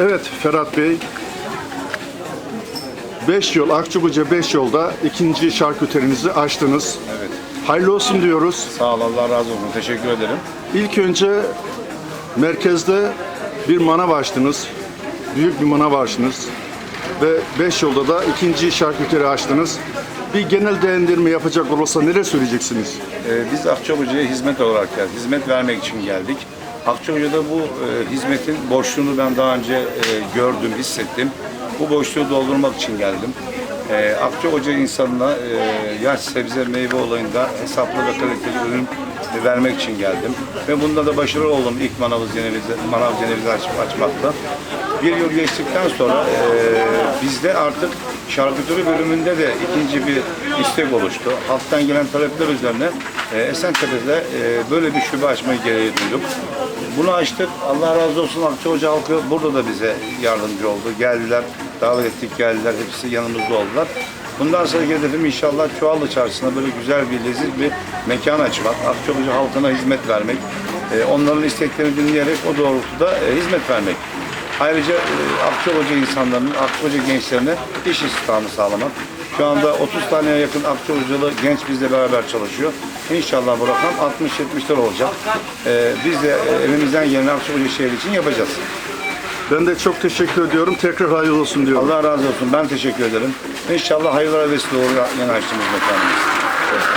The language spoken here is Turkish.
Evet Ferhat Bey. 5 yol, Akçakoca 5 yolda ikinci şarküterinizi açtınız. Evet. Hayırlı olsun diyoruz. Sağ ol Allah razı olsun. Teşekkür ederim. İlk önce merkezde bir manav açtınız. Büyük bir manav açtınız. Ve 5 yolda da ikinci şarküteri açtınız. Bir genel değerlendirme yapacak olursa neler söyleyeceksiniz? Ee, biz Akçakoca'ya hizmet olarak geldik. Hizmet vermek için geldik. Akçakoca'da bu e, hizmetin boşluğunu ben daha önce e, gördüm, hissettim. Bu boşluğu doldurmak için geldim. E, Akçakoca insanına e, yaş sebze meyve olayında hesaplı ve kaliteli ürün vermek için geldim. Ve bunda da başarılı oldum ilk manavı Ceneviz'e, manav Ceneviz'i aç, açmakta. Bir yıl geçtikten sonra e, bizde artık şarküteri bölümünde de ikinci bir istek oluştu. Halktan gelen talepler üzerine e, Esentepe'de e, böyle bir şube açmayı gereği duyduk. Bunu açtık. Allah razı olsun Akçakoca halkı burada da bize yardımcı oldu. Geldiler, davet ettik geldiler. Hepsi yanımızda oldular. Bundan sonraki hedefim inşallah Çuvallı Çarşısı'na böyle güzel bir leziz bir mekan açmak. Akçakoca halkına hizmet vermek. e, onların isteklerini dinleyerek o doğrultuda e, hizmet vermek. Ayrıca e, Akçakoca insanlarının, Akçakoca gençlerine iş istihdamı sağlamak. Şu anda 30 taneye yakın Akçakocalı genç bizle beraber çalışıyor. İnşallah bu rakam 60-70'ler olacak. E, biz de elimizden geleni Akçakoca şehri için yapacağız. Ben de çok teşekkür ediyorum. Tekrar hayırlı olsun diyorum. Allah razı olsun. Ben teşekkür ederim. İnşallah hayırlara vesile olur yeni açtığımız mekanımız.